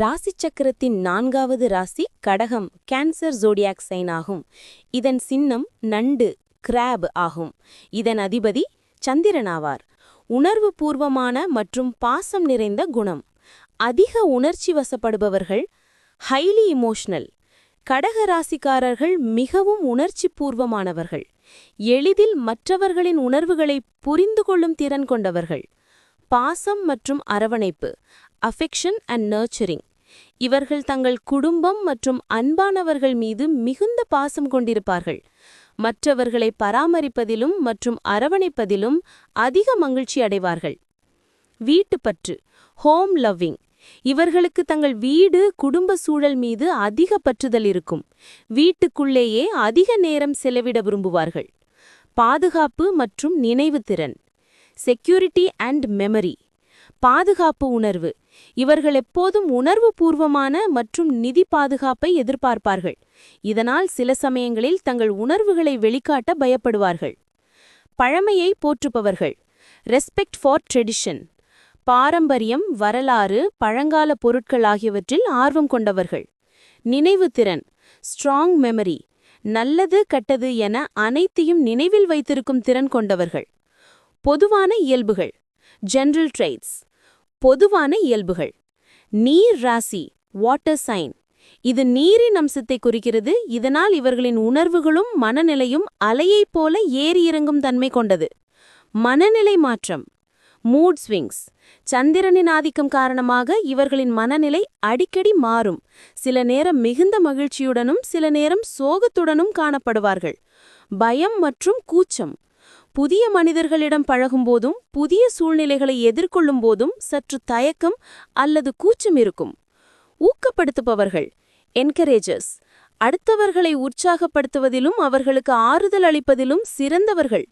ராசி சக்கரத்தின் நான்காவது ராசி கடகம் கேன்சர் ஜோடியாக் சைன் ஆகும். இதன் சின்னம் நண்டு கிராப் ஆகும். இதன் அதிபதி சந்திரனாவார் உணர்வு பூர்வமான மற்றும் பாசம் நிறைந்த குணம். அதிக உணர்ச்சி வசப்படுபவர்கள் ஹைலி இமோஷனல் கடக ராசிக்காரர்கள் மிகவும் உணர்ச்சி பூர்வமானவர்கள். எளிதில் மற்றவர்களின் உணர்வுகளை புரிந்து கொள்ளும் திறன் கொண்டவர்கள். பாசம் மற்றும் அரவணைப்பு அஃபெக்ஷன் அண்ட் நர்ச்சரிங் இவர்கள் தங்கள் குடும்பம் மற்றும் அன்பானவர்கள் மீது மிகுந்த பாசம் கொண்டிருப்பார்கள். மற்றவர்களை பராமரிப்பதிலும் மற்றும் அரவணைப்பதிலும் அதிக மகிழ்ச்சி அடைவார்கள். வீட்டுப்பற்று ஹோம் லவ்விங் இவர்களுக்கு தங்கள் வீடு குடும்ப சூழல் மீது அதிக பற்றுதல் இருக்கும். வீட்டுக்குள்ளேயே அதிக நேரம் செலவிட விரும்புவார்கள். பாதுகாப்பு மற்றும் நினைவுத்திறன். செக்யூரிட்டி அண்ட் மெமரி பாதுகாப்பு உணர்வு. இவர்கள் எப்போதும் உணர்வு பூர்வமான மற்றும் நிதி பாதுகாப்பை எதிர்பார்ப்பார்கள். இதனால் சில சமயங்களில் தங்கள் உணர்வுகளை வெளிக்காட்ட பயப்படுவார்கள். பழமையை போற்றுபவர்கள். ரெஸ்பெக்ட் ஃபார் ட்ரெடிஷன் பாரம்பரியம் வரலாறு பழங்கால பொருட்கள் ஆகியவற்றில் ஆர்வம் கொண்டவர்கள். நினைவு திறன் ஸ்ட்ராங் மெமரி நல்லது கெட்டது என அனைத்தையும் நினைவில் வைத்திருக்கும் திறன் கொண்டவர்கள். பொதுவான இயல்புகள். ஜெனரல் ட்ரெய்ட்ஸ் பொதுவான இயல்புகள். நீர் ராசி. வாட்டர் சைன் இது நீரின் அம்சத்தை குறிக்கிறது. இதனால் இவர்களின் உணர்வுகளும் மனநிலையும் அலையைப் போல ஏறி இறங்கும் தன்மை கொண்டது. மனநிலை மாற்றம். மூட் ஸ்விங்ஸ் சந்திரனின் ஆதிக்கம் காரணமாக இவர்களின் மனநிலை அடிக்கடி மாறும். சில நேரம் மிகுந்த மகிழ்ச்சியுடனும் சில நேரம் சோகத்துடனும் காணப்படுவார்கள். பயம் மற்றும் கூச்சம். புதிய மனிதர்களிடம் பழகும்போதும் புதிய சூழ்நிலைகளை எதிர்கொள்ளும் போதும் சற்று தயக்கம் அல்லது கூச்சம் இருக்கும். ஊக்கப்படுத்துபவர்கள் என்கரேஜஸ் அடுத்தவர்களை உற்சாகப்படுத்துவதிலும் அவர்களுக்கு ஆறுதல் அளிப்பதிலும் சிறந்தவர்கள்.